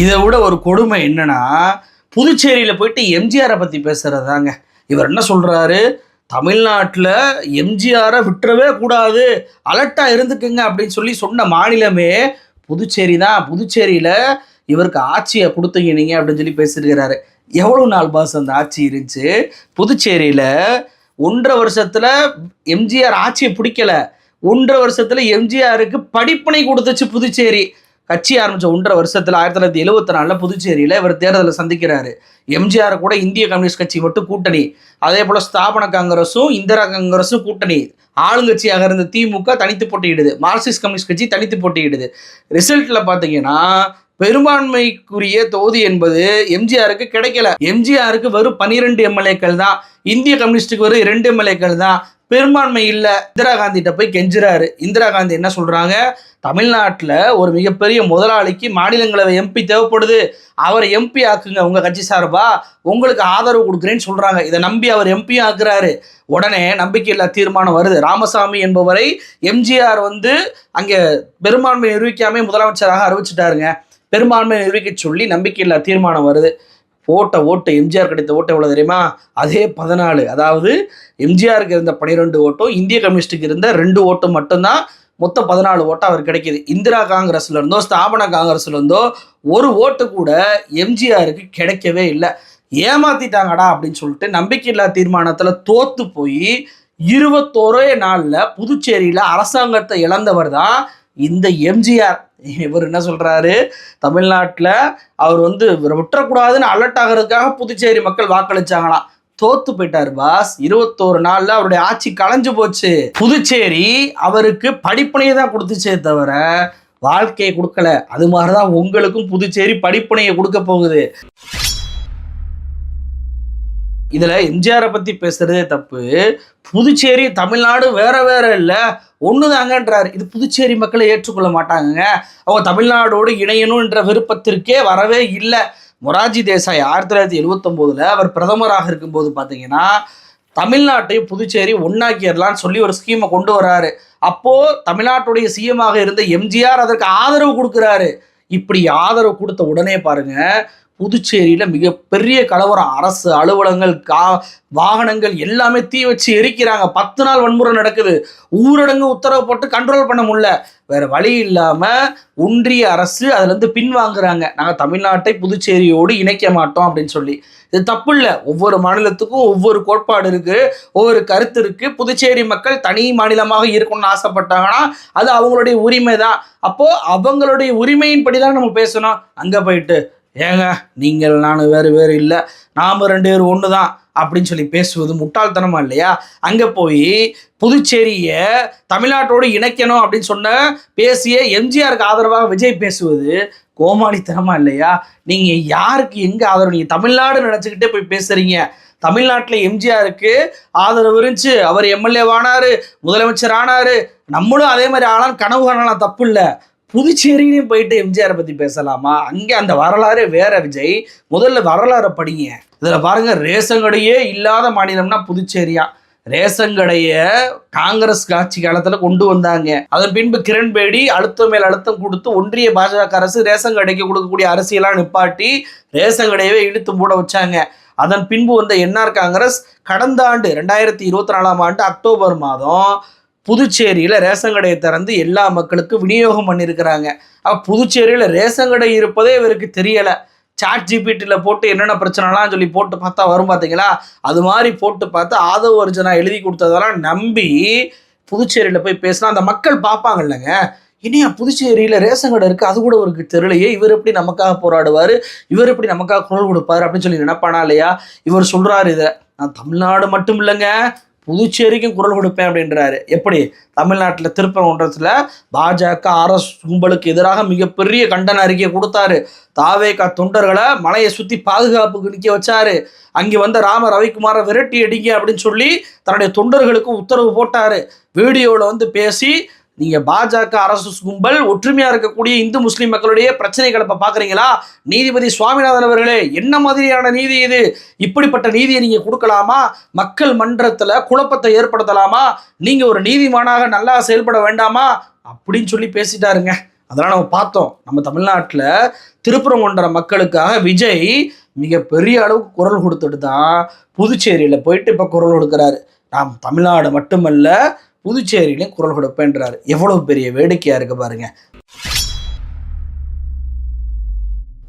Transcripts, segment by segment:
இதை விட ஒரு கொடுமை என்னன்னா புதுச்சேரியில் போயிட்டு எம்ஜிஆரை பற்றி பேசுறது தாங்க இவர் என்ன சொல்கிறாரு தமிழ்நாட்டில் எம்ஜிஆரை விட்டுறவே கூடாது அலர்ட்டாக இருந்துக்குங்க அப்படின்னு சொல்லி சொன்ன மாநிலமே புதுச்சேரி தான். புதுச்சேரியில் இவருக்கு ஆட்சியை கொடுத்தீங்க நீங்கள் அப்படின்னு சொல்லி பேசியிருக்கிறாரு. எவ்வளோ நாள் பாஸ் அந்த ஆட்சி இருந்துச்சு? புதுச்சேரியில் ஒன்றரை வருஷத்தில் எம்ஜிஆர் ஆட்சியை பிடிக்கல. ஒன்றரை வருஷத்தில் எம்ஜிஆருக்கு படிப்பனை கொடுத்துச்சு புதுச்சேரி. கட்சி ஆரம்பித்த ஒன்றரை வருஷத்தில் ஆயிரத்தி தொள்ளாயிரத்தி எழுபத்தி நாலில் புதுச்சேரியில் இவர் தேர்தலில் சந்திக்கிறாரு. எம்ஜிஆர் கூட இந்திய கம்யூனிஸ்ட் கட்சி மட்டும் கூட்டணி. அதே போல் ஸ்தாபன காங்கிரஸும் இந்திரா காங்கிரஸும் கூட்டணி. ஆளுங்கட்சியாக இருந்த திமுக தனித்து போட்டியிடுது. மார்க்சிஸ்ட் கம்யூனிஸ்ட் கட்சி தனித்து போட்டியிடுது. ரிசல்ட்டில் பார்த்தீங்கன்னா பெரும்பான்மைக்குரிய தொகுதி என்பது எம்ஜிஆருக்கு கிடைக்கல. எம்ஜிஆருக்கு வெறும் பனிரெண்டு எம்எல்ஏக்கள் தான். இந்திய கம்யூனிஸ்டுக்கு வெறும் இரண்டு எம்எல்ஏக்கள் தான். பெரும்பான்மை இல்லை. இந்திரா காந்திகிட்ட போய் கெஞ்சுறாரு. இந்திரா காந்தி என்ன சொல்கிறாங்க தமிழ்நாட்டில் ஒரு மிகப்பெரிய முதலாளிக்கு மாநிலங்களவை எம்பி தேவைப்படுது. அவரை எம்பி ஆக்குங்க உங்கள் கட்சி சார்பா? உங்களுக்கு ஆதரவு கொடுக்குறேன்னு சொல்கிறாங்க இதை நம்பி அவர் எம்பி ஆக்குறாரு. உடனே நம்பிக்கையில்லா தீர்மானம் வருது. ராமசாமி என்பவரை எம்ஜிஆர் வந்து அங்கே பெரும்பான்மை நிரூபிக்காமே முதலமைச்சராக அறிவிச்சிட்டாருங்க. பெரும்பான்மை நிரூபிக்க சொல்லி நம்பிக்கையில்லா தீர்மானம் வருது. போட்ட ஓட்டு எம்ஜிஆர் கிடைத்த ஓட்டு எவ்வளோ தெரியுமா? அதே பதினாலு. அதாவது எம்ஜிஆருக்கு இருந்த பனிரெண்டு ஓட்டும் இந்திய கம்யூனிஸ்டுக்கு இருந்த ரெண்டு ஓட்டும் மட்டும்தான் மொத்தம் பதினாலு ஓட்டு அவர் கிடைக்கிது. இந்திரா காங்கிரஸ்ல இருந்தோ ஸ்தாபன காங்கிரஸ்ல இருந்தோ ஒரு ஓட்டு கூட எம்ஜிஆருக்கு கிடைக்கவே இல்லை. ஏமாத்திட்டாங்கடா அப்படின்னு சொல்லிட்டு நம்பிக்கையில்லா தீர்மானத்தில் தோத்து போய் இருபத்தோரே நாளில் புதுச்சேரியில் அரசாங்கத்தை இழந்தவர் தான் இந்த எம்ஜிஆர். இவர் என்ன சொல்கிறாரு தமிழ்நாட்டில் அவர் வந்து விட்டுறக்கூடாதுன்னு அலர்ட் ஆகிறதுக்காக புதுச்சேரி மக்கள் வாக்களிச்சாங்களாம் தோத்து போயிட்டார் பாஸ் இருபத்தோரு நாள்ல அவருடைய ஆட்சி களைஞ்சு போச்சு. புதுச்சேரி அவருக்கு படிப்பனையை தான் கொடுத்துச்சே தவிர வாழ்க்கையை கொடுக்கல. அது மாதிரிதான் உங்களுக்கும் புதுச்சேரி படிப்பனையை கொடுக்க போகுது. இதில் எம்ஜிஆரை பற்றி பேசுகிறதே தப்பு. புதுச்சேரி தமிழ்நாடு வேற வேற இல்லை. ஒன்று தாங்கன்றார் இது புதுச்சேரி மக்களை ஏற்றுக்கொள்ள மாட்டாங்கங்க. அவங்க தமிழ்நாடோடு இணையணுன்ற விருப்பத்திற்கே வரவே இல்லை. மொராஜி தேசாய் ஆயிரத்தி தொள்ளாயிரத்தி எழுவத்தொம்போதில் அவர் பிரதமராக இருக்கும்போது பார்த்தீங்கன்னா தமிழ்நாட்டையும் புதுச்சேரி ஒன்னாக்கிடலான்னு சொல்லி ஒரு ஸ்கீமை கொண்டு வராரு. அப்போது தமிழ்நாட்டுடைய சிஎமாக இருந்த எம்ஜிஆர் அதற்கு ஆதரவு கொடுக்குறாரு. இப்படி ஆதரவு கொடுத்த உடனே பாருங்கள் புதுச்சேரியில் மிகப்பெரிய கலவரம். அரசு அலுவலகங்கள் கா வாகனங்கள் எல்லாமே தீ வச்சு எரிக்கிறாங்க. பத்து நாள் வன்முறை நடக்குது. ஊரடங்கு உத்தரவு போட்டு கண்ட்ரோல் பண்ண முடியல. வேற வழி இல்லாமல் ஒன்றிய அரசு அதுலேருந்து பின்வாங்குறாங்க. நாங்கள் தமிழ்நாட்டை புதுச்சேரியோடு இணைக்க மாட்டோம் அப்படின்னு சொல்லி. இது தப்பு இல்லை. ஒவ்வொரு மாநிலத்துக்கும் ஒவ்வொரு கோட்பாடு இருக்குது ஒவ்வொரு கருத்து இருக்குது புதுச்சேரி மக்கள் தனி மாநிலமாக இருக்கணும்னு ஆசைப்பட்டாங்கன்னா அது அவங்களுடைய உரிமை தான் அப்போது அவங்களுடைய உரிமையின்படி தான் நம்ம பேசணும். அங்கே போயிட்டு ஏங்க நீங்கள் நான் வேறு வேறு இல்லை. நாம் ரெண்டு பேர் ஒன்று தான் அப்படின்னு சொல்லி பேசுவது முட்டாள்தனமா இல்லையா? அங்கே போய் புதுச்சேரியை தமிழ்நாட்டோடு இணைக்கணும் அப்படின்னு சொன்ன பேசிய எம்ஜிஆருக்கு ஆதரவாக விஜய் பேசுவது கோமாளித்தனமா இல்லையா? நீங்கள் யாருக்கு எங்கே ஆதரவு? நீங்கள் தமிழ்நாடு நினச்சிக்கிட்டே போய் பேசுகிறீங்க தமிழ்நாட்டில் எம்ஜிஆருக்கு ஆதரவு இருந்துச்சு. அவர் எம்எல்ஏ ஆனார் முதலமைச்சர் ஆனார் நம்மளும் அதே மாதிரி ஆனாலும் கனவு காணலாம் தப்பு இல்லை. புதுச்சேரியிலையும் போயிட்டு எம்ஜிஆரை பற்றி பேசலாமா? அங்கே அந்த வரலாறே வேற விஜய். முதல்ல வரலாறை படிங்க. இதில் பாருங்க ரேஷன் கடையே இல்லாத மாநிலம்னா புதுச்சேரியா. ரேஷன் கடையை காங்கிரஸ் ஆட்சி காலத்தில் கொண்டு வந்தாங்க. அதன் பின்பு கிரண்பேடி அழுத்தம் மேல் அழுத்தம் கொடுத்து ஒன்றிய பாஜக அரசு ரேஷன் கடைக்கு கொடுக்கக்கூடிய அரசியலாம் நிப்பாட்டி ரேஷன் கடையவே இழுத்து மூட வச்சாங்க. அதன் பின்பு வந்த என்ஆர் காங்கிரஸ் கடந்த ஆண்டு ரெண்டாயிரத்தி இருபத்தி நாலாம் ஆண்டு அக்டோபர் மாதம் புதுச்சேரியில் ரேஷன் கடையை திறந்து எல்லா மக்களுக்கும் விநியோகம் பண்ணியிருக்கிறாங்க. அப்போ புதுச்சேரியில் ரேஷன் கடை இருப்பதே இவருக்கு தெரியலை. சாட் ஜிபிடியில் போட்டு என்னென்ன பிரச்சனைலாம் சொல்லி போட்டு பார்த்தா வரும் பார்த்தீங்களா? அது மாதிரி போட்டு பார்த்து ஆதவ அர்ஜுனா எழுதி கொடுத்ததெல்லாம் நம்பி புதுச்சேரியில் போய் பேசினா அந்த மக்கள் பார்ப்பாங்க இல்லைங்க இனியா புதுச்சேரியில் ரேஷன் கடை இருக்குது அது கூட அவருக்கு தெரியலையே. இவர் எப்படி நமக்காக போராடுவார்? இவர் எப்படி நமக்காக குரல் கொடுப்பாரு அப்படின்னு சொல்லி நினைப்பானா இல்லையா? இவர் சொல்கிறாரு இதை. நான் தமிழ்நாடு மட்டும் இல்லைங்க. புதுச்சேரிக்கும் குரல் கொடுப்பேன் அப்படின்றாரு. எப்படி? தமிழ்நாட்டில் திருப்பரங்குன்றத்தில் பாஜக அரசு கும்பலுக்கு எதிராக மிகப்பெரிய கண்டன அறிக்கையை கொடுத்தாரு. தாவேகா தொண்டர்களை மலையை சுற்றி பாதுகாப்புக்கு நிற்க வச்சாரு. அங்கே வந்த ராம ரவிக்குமாரை விரட்டி அடிங்க அப்படின்னு சொல்லி தன்னுடைய தொண்டர்களுக்கு உத்தரவு போட்டார். வீடியோவில் வந்து பேசி நீங்க பாஜக அரசு கும்பல் ஒற்றுமையா இருக்கக்கூடிய இந்து முஸ்லீம் மக்களுடைய பிரச்சனைகளை இப்ப பாக்குறீங்களா? நீதிபதி சுவாமிநாதன் அவர்களே என்ன மாதிரியான நீதி இது? இப்படிப்பட்ட நீதியை நீங்க கொடுக்கலாமா? மக்கள் மன்றத்துல குழப்பத்தை ஏற்படுத்தலாமா? நீங்க ஒரு நீதிமானாக நல்லா செயல்பட வேண்டாமா? அப்படின்னு சொல்லி பேசிட்டாருங்க. அதெல்லாம் நம்ம பார்த்தோம். நம்ம தமிழ்நாட்டில் திருப்பரங்குன்ற மக்களுக்காக விஜய் மிகப்பெரிய அளவுக்கு குரல் கொடுத்துட்டு தான் புதுச்சேரியில் போயிட்டு இப்போ குரல் கொடுக்குறாரு. நாம் தமிழ்நாடு மட்டுமல்ல புதுச்சேரியிலையும் குரல் கொடுப்பேன்றாரு. எவ்வளவு பெரிய வேடிக்கையா இருக்கு பாருங்க.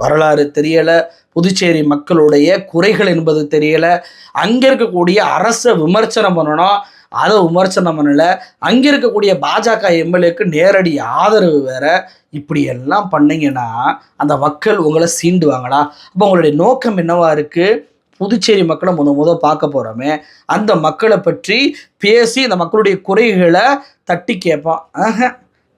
வரலாறு தெரியல புதுச்சேரி மக்களுடைய குறைகள் என்பது தெரியல அங்க இருக்கக்கூடிய அரசை விமர்சனம் பண்ணணும். அதை விமர்சனம் பண்ணல. அங்க இருக்கக்கூடிய பாஜக எம்எல்ஏக்கு நேரடி ஆதரவு வேற. இப்படி எல்லாம் பண்ணீங்கன்னா அந்த மக்கள் உங்களை சீண்டுவாங்களா? அப்போ உங்களுடைய நோக்கம் என்னவா இருக்கு? புதுச்சேரி மக்களை முத முத பார்க்க போகிறோமே அந்த மக்களை பற்றி பேசி அந்த மக்களுடைய குறைகளை தட்டி கேட்பான் ஆஹ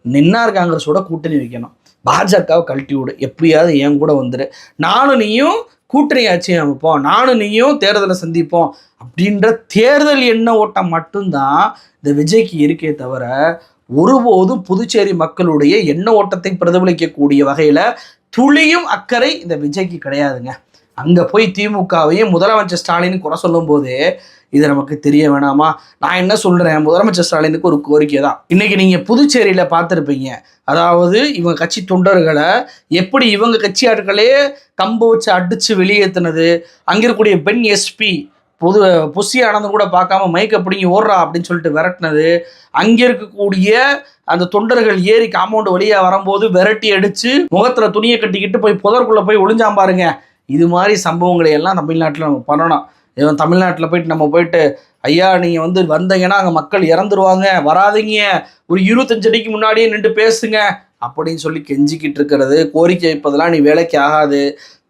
நின்னார் காங்கிரஸோட கூட்டணி வைக்கணும். பாஜகவை கழட்டி விடு. எப்படியாவது என் கூட வந்துடு நானும் நீயும் கூட்டணி ஆட்சி அமைப்போம். நானும் நீயும் தேர்தலை சந்திப்போம். அப்படின்ற தேர்தல் எண்ண ஓட்டம் மட்டும்தான் இந்த விஜய்க்கு இருக்கே தவிர ஒருபோதும் புதுச்சேரி மக்களுடைய எண்ண ஓட்டத்தை பிரதிபலிக்கக்கூடிய வகையில் துளியும் அக்கறை இந்த விஜய்க்கு கிடையாதுங்க. அங்கே போய் திமுகவையும் முதலமைச்சர் ஸ்டாலின் குறை சொல்லும்போது இது நமக்கு தெரிய வேணாமா? நான் என்ன சொல்கிறேன் முதலமைச்சர் ஸ்டாலினுக்கு ஒரு கோரிக்கை தான். இன்றைக்கி நீங்கள் புதுச்சேரியில் பார்த்துருப்பீங்க. அதாவது இவங்க கட்சி தொண்டர்களை எப்படி இவங்க கட்சி ஆட்களே கம்பு வச்சு அடித்து வெளியேற்றினது அங்கே இருக்கக்கூடிய பெண் எஸ்பி பொது புசி ஆனந்தம் கூட பார்க்காம மைக்கை பிடிங்கி ஓடுறா அப்படின்னு சொல்லிட்டு விரட்டினது அங்கே இருக்கக்கூடிய அந்த தொண்டர்கள் ஏறி காம்பவுண்டு வழியாக வரும்போது விரட்டி அடித்து முகத்தில் துணியை கட்டிக்கிட்டு போய் புதற்குள்ளே போய் ஒளிஞ்சாம் பாருங்க. இது மாதிரி சம்பவங்களை எல்லாம் தமிழ்நாட்டில் நம்ம பண்ணணும். இவன் தமிழ்நாட்டில் போயிட்டு நம்ம போயிட்டு ஐயா நீங்கள் வந்து வந்தீங்கன்னா அங்கே மக்கள் இறந்துருவாங்க வராதீங்க. ஒரு இருபத்தஞ்சு அடிக்கு முன்னாடியே நின்று பேசுங்க. அப்படின்னு சொல்லி கெஞ்சிக்கிட்டு இருக்கிறது கோரிக்கை வைப்பதெல்லாம் நீ வேலைக்கு ஆகாது.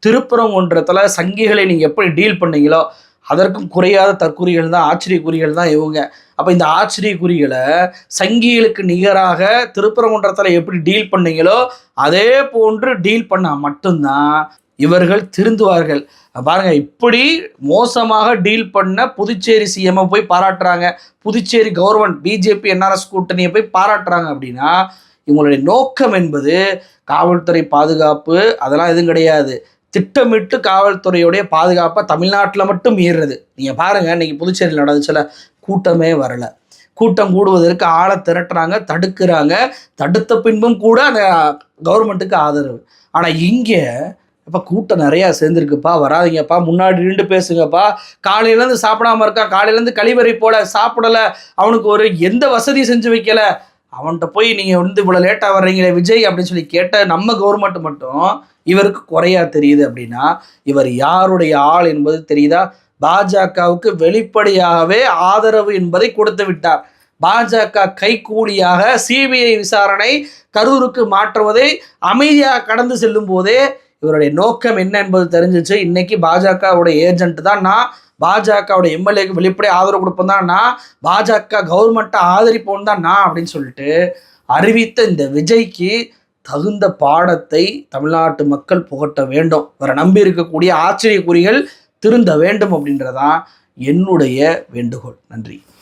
திருப்பரங்குன்றத்தில் சங்கிகளை நீங்கள் எப்படி டீல் பண்ணீங்களோ அதற்கும் குறையாத தற்குறிகள் தான் ஆச்சரியக்குறிகள் தான் இவங்க. அப்போ இந்த ஆச்சரியக்குறிகளை சங்கிகளுக்கு நிகராக திருப்பரங்குன்றத்தில் எப்படி டீல் பண்ணீங்களோ அதே போன்று டீல் பண்ணால் மட்டும்தான் இவர்கள் திருந்துவார்கள். பாருங்க இப்படி மோசமாக டீல் பண்ண புதுச்சேரி சிஎம்ஐ போய் பாராட்டுறாங்க. புதுச்சேரி கவர்மெண்ட் பிஜேபி என்ஆர்எஸ் கூட்டணியை போய் பாராட்டுறாங்க அப்படின்னா இவங்களுடைய நோக்கம் என்பது காவல்துறை பாதுகாப்பு அதெல்லாம் எதுவும் கிடையாது. திட்டமிட்டு காவல்துறையுடைய பாதுகாப்பை தமிழ்நாட்டில் மட்டும் மீறுறது. நீங்கள் பாருங்கள் இன்றைக்கி புதுச்சேரியில் நடந்துச்சுல கூட்டமே வரலை. கூட்டம் கூடுவதற்கு ஆளை திரட்டுறாங்க தடுக்கிறாங்க. தடுத்த பின்பும் கூட அந்த கவர்மெண்ட்டுக்கு ஆதரவு. ஆனால் இங்கே அப்போ கூட்டம் நிறையா சேர்ந்துருக்குப்பா. வராதிங்கப்பா. முன்னாடி நின்று பேசுங்கப்பா. காலையிலேருந்து சாப்பிடாம இருக்கான் காலையிலேருந்து கழிவறை போல சாப்பிடலை. அவனுக்கு ஒரு எந்த வசதி செஞ்சு வைக்கல. அவன்கிட்ட போய் நீங்கள் வந்து இவ்வளோ லேட்டாக வர்றீங்களே விஜய் அப்படின்னு சொல்லி கேட்ட நம்ம கவர்மெண்ட் மட்டும் இவருக்கு குறையா தெரியுது அப்படின்னா இவர் யாருடைய ஆள் என்பது தெரியுதா? பாஜகவுக்கு வெளிப்படையாகவே ஆதரவு என்பதை கொடுத்து விட்டார். பாஜக கைகூலியாக சிபிஐ விசாரணை கரூருக்கு மாற்றுவதை அமைதியாக கடந்து செல்லும் போதே இவருடைய நோக்கம் என்ன என்பது தெரிஞ்சிச்சு. இன்னைக்கு பாஜகவுடைய ஏஜென்ட் தான். நான் பாஜகவுடைய எம்எல்ஏக்கு வெளிப்படை ஆதரவு கொடுப்போம் தான். நான் பாஜக கவர்மெண்ட்டை ஆதரிப்போம் தான் நான் அப்படின்னு சொல்லிட்டு அறிவித்த இந்த விஜய்க்கு தகுந்த பாடத்தை தமிழ்நாட்டு மக்கள் புகட்ட வேண்டும். இவரை நம்பி இருக்கக்கூடிய ஆச்சரியக்குறிகள் திருந்த வேண்டும் அப்படின்றதான் என்னுடைய வேண்டுகோள். நன்றி.